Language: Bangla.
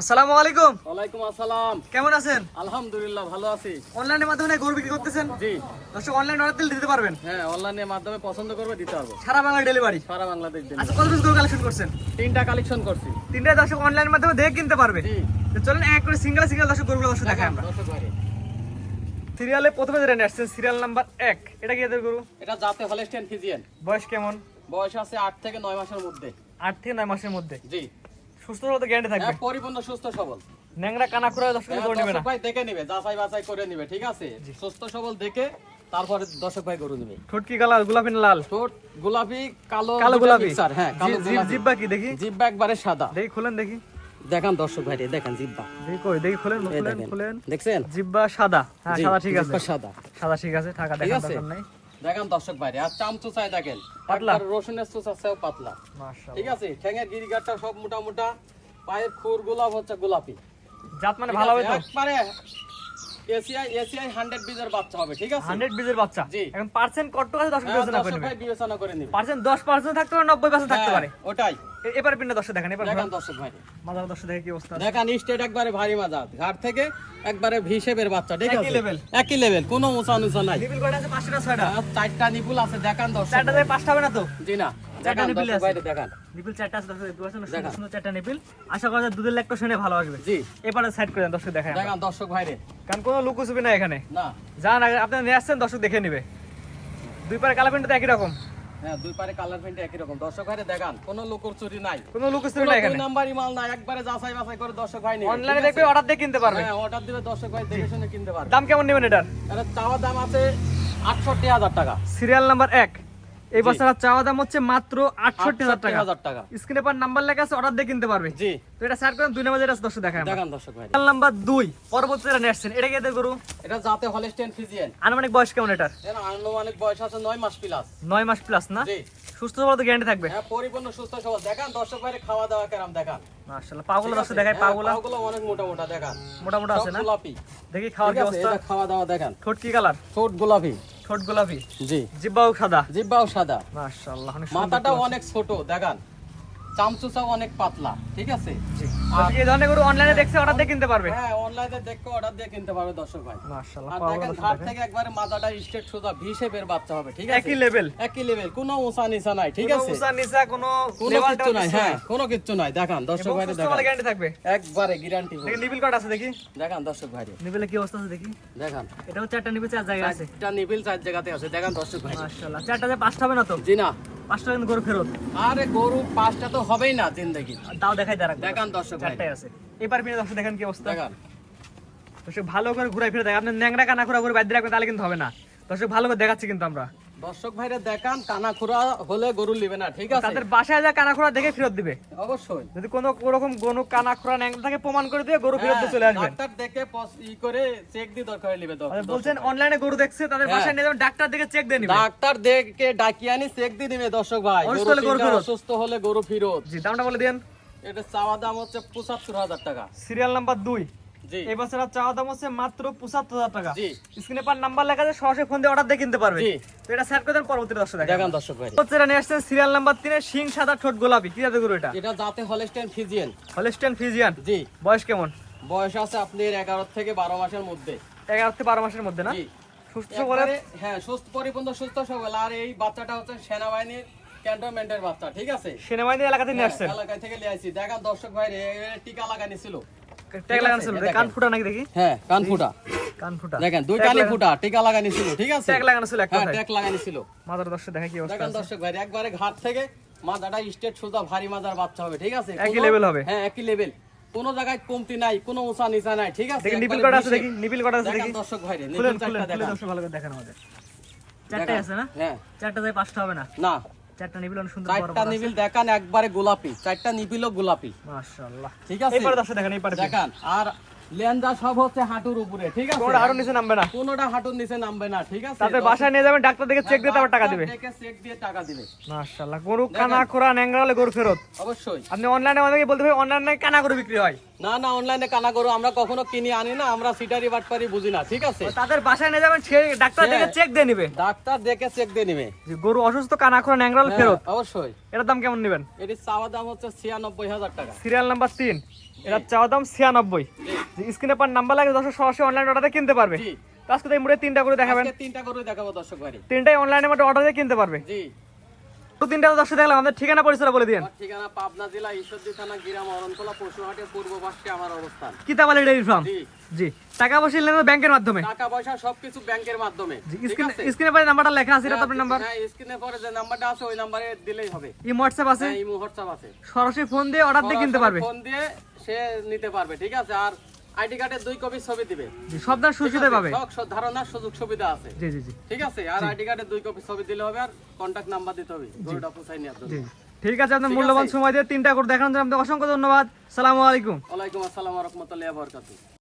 আসসালামু আলাইকুম। ওয়ালাইকুম আসসালাম। কেমন আছেন? আলহামদুলিল্লাহ ভালো আছি। অনলাইনের মাধ্যমে গরু বিক্রি করতেছেন? জি। দর্শক অনলাইন অর্ডার দিলে দিতে পারবেন? হ্যাঁ অনলাইনের মাধ্যমে পছন্দ করবে দিতে পারব। সারা বাংলা ডেলিভারি সারা বাংলাদেশ আচ্ছা কত পিস গরু কালেকশন করছেন? তিনটা কালেকশন করছি। তিনটা দর্শক অনলাইনের মাধ্যমে দেখে কিনতে পারবে। জি। চলেন এক করে সিঙ্গেল সিঙ্গেল দর্শক গরুগুলো দর্শক দেখাই আমরা। সিরিয়ালে প্রথমে যেটা আসছেন সিরিয়াল নাম্বার এক। এটা কি এদের গরু? এটা জাতে হলেস্টেন ফিজিয়ান। বয়স কেমন? বয়স আছে আট থেকে নয় মাসের মধ্যে। আট থেকে নয় মাসের মধ্যে। জি। সুস্থ হলে গ্যারান্টি থাকবে। হ্যাঁ, পরিপূর্ণ সুস্থ সবল। ন্যাংরা কানা করে দর্শক হ্যাঁ, গরু নেবে না। ভাই দেখে নিবে যাচাই বাছাই করে নিবে ঠিক আছে? সুস্থ সবল দেখে তারপরে দর্শক ভাই গরু নিবে। ঠোঁটকি কালার গোলাপি না লাল? ঠোঁট গোলাপি কালো কালো গোলাপি। mixer, হ্যাঁ কালো গোলাপি। জিব্বা কি দেখি? জিব্বা একবারে সাদা। দেখি খুলেন দেখি। দেখান দর্শক ভাই দেখেন জিব্বা। দেখি কই দেখি খুলেন খুলেন খুলেন। দেখছেন? জিব্বা সাদা। হ্যাঁ সাদা ঠিক আছে। সাদা। সাদা ঠিক আছে টাকা দেখার দরকার নাই। দেখেন দর্শক ভাইরে আর চামচু চাই দেখেন। পাতলা? আর রসুনের চুচা আছে পাতলা। ঠিক আছে? ঠ্যাঙের গিরিগাটটা সব মোটা মোটা পায়ের খুর গোলাপ হচ্ছে গোলাপি। জাত মানে ভালো হবে? তো? একবারে এসিআই এসিআই হান্ড্রেড বিজের বাচ্চা হবে ঠিক আছে? হান্ড্রেড বিজের বাচ্চা? এখন পার্সেন্ট কত আছে? দর্শক হ্যাঁ, বিবেচনা করে নেবে বিবেচনা করে নিবে পার্সেন্ট দশ পার্সেন্ট থাকতে পারে নব্বই পার্সেন্ট থাকতে পারে। হ্যাঁ, ওটাই এবার পিনটা দর্শক দেখেন এবার দেখেন দর্শক ভাই। মাদার দর্শক দেখে কি অবস্থা দেখেন স্টেট একবারে ভারী মাজা ঘাট থেকে একবারে ভিসেবের বাচ্চা ঠিক একই লেভেল কোনো উঁচা নিচা নাই কয়টা আছে? চারটা নিপুল আছে দেখান চারটা থেকে হবে না তো? জি না। চারটা দেখান আছে। নিপিল চারটা আছে দর্শক দেখতে পাচ্ছেন সুন্দর সুন্দর চারটা নিপিল। আশা করা যায় দুধের শুনে ভালো আসবে। জি। এবারে সাইড করে দেন দর্শক দেখায় দেখান দর্শক ভাইরে। কারণ কোনো না এখানে। না। যান আপনি নিয়ে আসছেন দর্শক দেখে নিবে। দুই পারে কালা প্যান্ট তো একই রকম। হ্যাঁ দুই পারে কালার একই রকম। দর্শক ভাইরে দেখান কোনো লোকর চুরি নাই। কোনো দুই নাম্বারই মাল একবারে যাচাই বাছাই করে দর্শক ভাই নিবে। অনলাইনে দেখবে অর্ডার দিয়ে কিনতে পারবে। হ্যাঁ অর্ডার দিবে দর্শক ভাই দেখে শুনে কিনতে পারবে। দাম কেমন নেবেন এটার? চাওয়ার দাম আছে আটষট্টি হাজার টাকা। সিরিয়াল নাম্বার এক। এই বছর চাওয়া দাম হচ্ছে মাত্র আটষট্টি হাজার টাকা। স্ক্রিনে পার নাম্বার লেখা আছে অর্ডার দিয়ে কিনতে পারবে। জি। তো এটা স্যার করেন দুই নম্বর যেটা দর্শক দেখান দর্শক ভাই। নাম্বার দুই পরবর্তী যেটা নিয়ে আসছেন। এটা কি গরু? এটা যাতে হলেস্টেন ফিজিয়ান আনুমানিক বয়স কেমন এটার? এর আনুমানিক বয়স আছে নয় মাস প্লাস নয় মাস প্লাস না? জি। সুস্থ সবল তো গ্যারান্টি থাকবে। হ্যাঁ পরিপূর্ণ সুস্থ সবল। দেখান দর্শক ভাইরে খাওয়া দাওয়া কেরাম দেখান। মাশাআল্লাহ পাগুলো দর্শক আছে? দেখায় হ্যাঁ, পাগুলো। পাগুলো অনেক মোটা মোটা দেখান। মোটা মোটা আছে না? গোলাপি। দেখি খাওয়ার কি অবস্থা খাওয়া দাওয়া দেখান। ঠোঁট কি কালার ঠোঁট গোলাপি। ঠোঁট গোলাপি? জি। জিব্বাও সাদা? জিব্বাও সাদা। মাশাআল্লাহ মাথাটাও অনেক ছোট দেখান। চামচুচাও অনেক পাতলা ঠিক আছে? জি। দর্শক এই ধরনের গরু অনলাইনে দেখছে অর্ডার দিয়ে কিনতে পারবে। হ্যাঁ অনলাইনে দেখে অর্ডার দিয়ে কিনতে পারবে দর্শক ভাই। মাশাআল্লাহ আর দেখেন ঘাট থেকে একবারে মাথাটা স্ট্রেট সোজা ভি বাচ্চা হবে ঠিক আছে? একই লেভেল একই লেভেল কোনো নাই ঠিক আছে? কোনো কোনো নাই কিছু হ্যাঁ নাই। কোনো দেখান দর্শক ভাই দেখান। গ্যারান্টি থাকবে। একবারে গ্যারান্টি নিবিল কার্ড আছে দেখি। দেখান দর্শক ভাইরে নিবিলে কি অবস্থা আছে দেখি। দেখান। এটা হচ্ছে চারটা নিবিল চার জায়গায় আছে। চারটা নিবিল চার জায়গাতে আছে দেখান দর্শক ভাই মাশাআল্লাহ চারটা যে পাঁচটা হবে না তো? জি না। পাঁচটা কিন্তু গরু ফেরত। আরে গরু পাঁচটা তো হবেই না জিন্দগি। তাও দেখাই দাঁড়া দেখান দর্শক চারটাই আছে। এবার পিনে দর্শক দেখেন কি অবস্থা। দেখান। দর্শক ভালো করে ঘুরাই ফিরে দেখেন। আপনি ন্যাংরা কানা ঘুরা ঘুরে বাদ রাখবেন তাহলে কিন্তু হবে না। দর্শক ভালো করে দেখাচ্ছি কিন্তু আমরা। দর্শক ভাইরে দেখান কানাখুরা হলে গরু নিবে না ঠিক আছে? তাদের বাসায় যা দেখে ফেরত দিবে। অবশ্যই। যদি কোনো রকম থাকে প্রমাণ করে দিয়ে গরু ফেরত দিয়ে চলে হ্যাঁ, আসবেন ডাক্তার দেখে ই করে চেক দিয়ে দরকার হলে নিবে দর- আর বলছেন অনলাইনে গরু দেখছে তাদের হ্যাঁ। বাসায় নিয়ে যাবেন ডাক্তার দেখে চেক দিয়ে নিবে। ডাক্তার দেখে ডাকিয়ে আনি চেক দিয়ে দিবে দর্শক ভাই। অসুস্থ গরু হলে গরু ফেরত। অসুস্থ হলে গরু ফিরত। জি দামটা বলে দেন এটা চাওয়া দাম হচ্ছে পঁচাত্তর হাজার টাকা। সিরিয়াল নাম্বার দুই। এই চাওয়া দাম হচ্ছে মাত্র পঁচাত্তর হাজার টাকা। জি। স্ক্রিনে পার নাম্বার লেখা আছে সরাসরি ফোন দিয়ে অর্ডার দিয়ে কিনতে পারবে। জি। তো এটা সেট করে দেন পরবর্তী দর্শক দেখেন দর্শক ভাই। নিয়ে আসছেন সিরিয়াল নাম্বার তিনে শিং সাদা ঠোঁট গোলাপি। কি জাতের গরু এটা? এটা যাতে হলেস্টেন ফিজিয়ান হলিস্টান ফিজিয়ান জি। বয়স কেমন? বয়স আছে আপনার এগারো থেকে বারো মাসের মধ্যে। এগারো থেকে বারো মাসের মধ্যে না? সুস্থ হ্যাঁ সুস্থ পরিপূর্ণ সুস্থ সবল। আর এই বাচ্চাটা হচ্ছে সেনাবাহিনীর ক্যান্টনমেন্টের বাচ্চা ঠিক আছে? সেনাবাহিনী নিয়ে আসছেন। হ্যাঁ, থেকে নিয়ে আসছি। দেখান দর্শক ভাই টিকা লাগানি ছিল। ট্যাগ লাগানো ছিল কান ফুটা নাকি দেখি? হ্যাঁ কান ফুটা কান ফুটা দেখেন দুই Tag ফুটা টিকা লাগানি ছিল ঠিক আছে? ট্যাগ লাগানো ছিল হ্যাঁ ট্যাগ লাগানি ছিল মাদার দর্শক দেখা কি অবস্থা দেখেন দর্শক ভাই একবারে ঘাট থেকে মাথাটা স্টেট সোজা ভারী মাজার বাচ্চা হবে ঠিক আছে? একই কোনো- হবে। হ্যাঁ একই লেভেল কোনো জায়গায় কমতি নাই কোনো উঁচা নিচা নাই ঠিক আছে? দেখি নিপিল কটা আছে দেখি নিপিল কটা আছে দেখি। দর্শক ভাই রে নিপিল চারটা খুলে দর্শক ভালো করে দেখেন আমাদের। চারটাই আছে না? হ্যাঁ। চারটা যায় পাঁচটা হবে না? না। চারটা নিবিল অনেক সুন্দর চারটা নিবিল দেখান একবারে গোলাপি। চারটা নিবিলও গোলাপি। মাশাআল্লাহ। ঠিক আছে? এবারে দর্শক দেখেন এইবার দেখান। আর লেন্দা সব হচ্ছে হাঁটুর উপরে ঠিক আছে? কোনটা আরও নিচে নামবে না। কোনোটা হাঁটুর নিচে নামবে না ঠিক আছে? তাদের বাসায় নিয়ে যাবেন ডাক্তার দেখে চেক দিয়ে তারপর টাকা দিবে। দেখে চেক দিয়ে টাকা দিবে। মাশাআল্লাহ গরু কানা ন্যাংরা হলে গরু ফেরত। অবশ্যই। আপনি অনলাইনে আমাদেরকে বলতে অনলাইনে কানা গরু বিক্রি হয়। না না অনলাইনে কানা গরু আমরা কখনো কিনে আনি না আমরা সিটারি বাটপারি বুঝি না ঠিক আছে? তাদের বাসায় নিয়ে যাবেন সে ডাক্তার দেখে হ্যাঁ। চেক দিয়ে নিবে। ডাক্তার দেখে চেক দিয়ে নিবে। গরু অসুস্থ কানা খোরা ন্যাংরা হলে ফেরত। হ্যাঁ, অবশ্যই। এটার দাম কেমন নেবেন? এটির চাওয়া দাম হচ্ছে ছিয়ানব্বই হাজার টাকা। সিরিয়াল নাম্বার তিন। এটা চাওয়া দাম ছিয়ানব্বই। স্ক্রিনে পার নাম্বার লাগে দর্শক সরাসরি অনলাইন অর্ডারে কিনতে পারবে। আজকে তো এই মুড়ে তিনটা করে দেখাবেন। তিনটা গরু দেখাবো দর্শক ভাই। তিনটাই অনলাইনের মধ্যে অর্ডার কিনতে পারবে। জি। তো তিনটা দর্শক দেখলাম আমাদের ঠিকানা পরিচয় বলে দিন ঠিকানা পাবনা জেলা ঈশ্বরদী থানা গিরাম অরণতলা পশুহাটের পূর্ব পাশে আমার অবস্থান। কিতাবালি ডেইরি ফার্ম জি। জি। টাকা পয়সা লেনদেন ব্যাংকের মাধ্যমে। টাকা পয়সা সবকিছু ব্যাংকের মাধ্যমে। স্ক্রিনে স্ক্রিনে পারে নাম্বারটা লেখা আছে এটা আপনার নাম্বার। হ্যাঁ স্ক্রিনে পরে যে নাম্বারটা আছে ওই নাম্বারে দিলেই হবে। এই হোয়াটসঅ্যাপ আছে? হ্যাঁ এই হোয়াটসঅ্যাপ আছে। সরাসরি ফোন দিয়ে অর্ডার দিয়ে কিনতে পারবে। ফোন দিয়ে সে নিতে পারবে ঠিক আছে? আর আইডি কার্ডের দুই কপি ছবি দিবে। সব ধরনের সুবিধা পাবে। সব ধারণার সুযোগ সুবিধা আছে। জি জি জি। ঠিক আছে আর আইডি কার্ডের দুই কপি ছবি দিলে হবে আর কন্টাক্ট নাম্বার দিতে হবে গরুটা পোষাই জি ঠিক আছে আপনার মূল্যবান সময় দিয়ে তিনটা করে দেখানোর জন্য আপনাকে অসংখ্য ধন্যবাদ। সালামু আলাইকুম। ওয়ালাইকুম আসসালাম রহমতুল্লাহ বরকাতুহ।